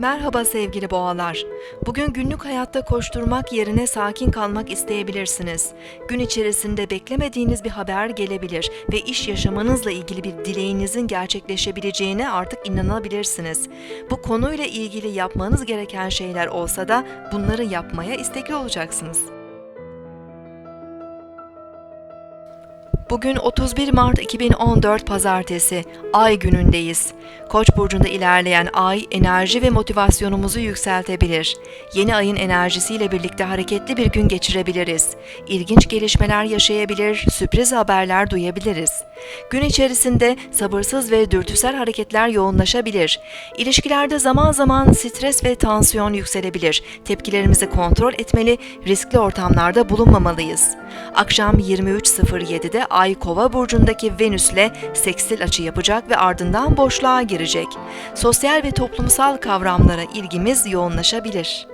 Merhaba sevgili boğalar. Bugün günlük hayatta koşturmak yerine sakin kalmak isteyebilirsiniz. Gün içerisinde beklemediğiniz bir haber gelebilir ve iş yaşamınızla ilgili bir dileğinizin gerçekleşebileceğine artık inanabilirsiniz. Bu konuyla ilgili yapmanız gereken şeyler olsa da bunları yapmaya istekli olacaksınız. Bugün 31 Mart 2014 Pazartesi, Ay günündeyiz. Koç burcunda ilerleyen Ay enerji ve motivasyonumuzu yükseltebilir. Yeni ayın enerjisiyle birlikte hareketli bir gün geçirebiliriz. İlginç gelişmeler yaşayabilir, sürpriz haberler duyabiliriz. Gün içerisinde sabırsız ve dürtüsel hareketler yoğunlaşabilir. İlişkilerde zaman zaman stres ve tansiyon yükselebilir. Tepkilerimizi kontrol etmeli, riskli ortamlarda bulunmamalıyız. Akşam 23.07'de Ay Kova burcundaki Venüs'le sekstil açı yapacak ve ardından boşluğa girecek. Sosyal ve toplumsal kavramlara ilgimiz yoğunlaşabilir.